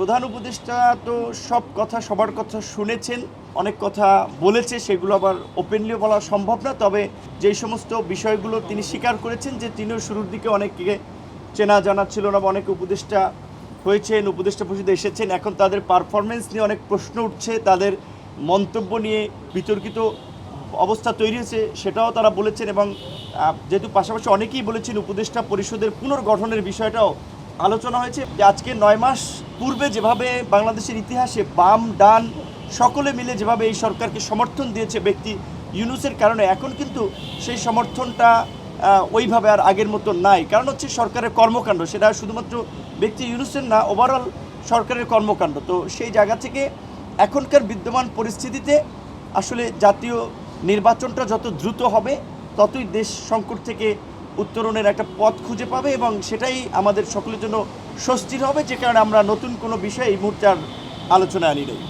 প্রধান উপদেষ্টা তো সব কথা, সবার কথা শুনেছেন, অনেক কথা বলেছে, সেগুলো আবার ওপেনলিও বলা সম্ভব না, তবে যেই সমস্ত বিষয়গুলো তিনি স্বীকার করেছেন যে তিনিও শুরুর দিকে অনেককে চেনা জানা ছিল না বা অনেক উপদেষ্টা হয়েছেন, উপদেষ্টা পরিষদে এসেছেন, এখন তাদের পারফরমেন্স নিয়ে অনেক প্রশ্ন উঠছে, তাদের মন্তব্য নিয়ে বিতর্কিত অবস্থা তৈরি হয়েছে, সেটাও তারা বলেছেন এবং যেহেতু পাশাপাশি অনেকেই বলেছেন উপদেষ্টা পরিষদের পুনর্গঠনের বিষয়টাও আলোচনা হয়েছে যে আজকে নয় মাস পূর্বে যেভাবে বাংলাদেশের ইতিহাসে বাম, ডান, সকলে মিলে যেভাবে এই সরকারকে সমর্থন দিয়েছে ব্যক্তি ইউনুসের কারণে, এখন কিন্তু সেই সমর্থনটা ওইভাবে আর আগের মতো নাই। কারণ হচ্ছে সরকারের কর্মকাণ্ড, সেটা শুধুমাত্র ব্যক্তি ইউনুসের না ওভারঅল সরকারের কর্মকাণ্ড। তো সেই জায়গা থেকে এখনকার বিদ্যমান পরিস্থিতিতে আসলে জাতীয় নির্বাচনটা যত দ্রুত হবে, ততই দেশ সংকট থেকে উত্তরণের একটা পথ খুঁজে পাবে এবং সেটাই আমাদের সকলের জন্য স্বস্তির হবে, যে কারণে আমরা নতুন কোনো বিষয়ে এই মুহূর্তে আর আলোচনায় আনি নাই।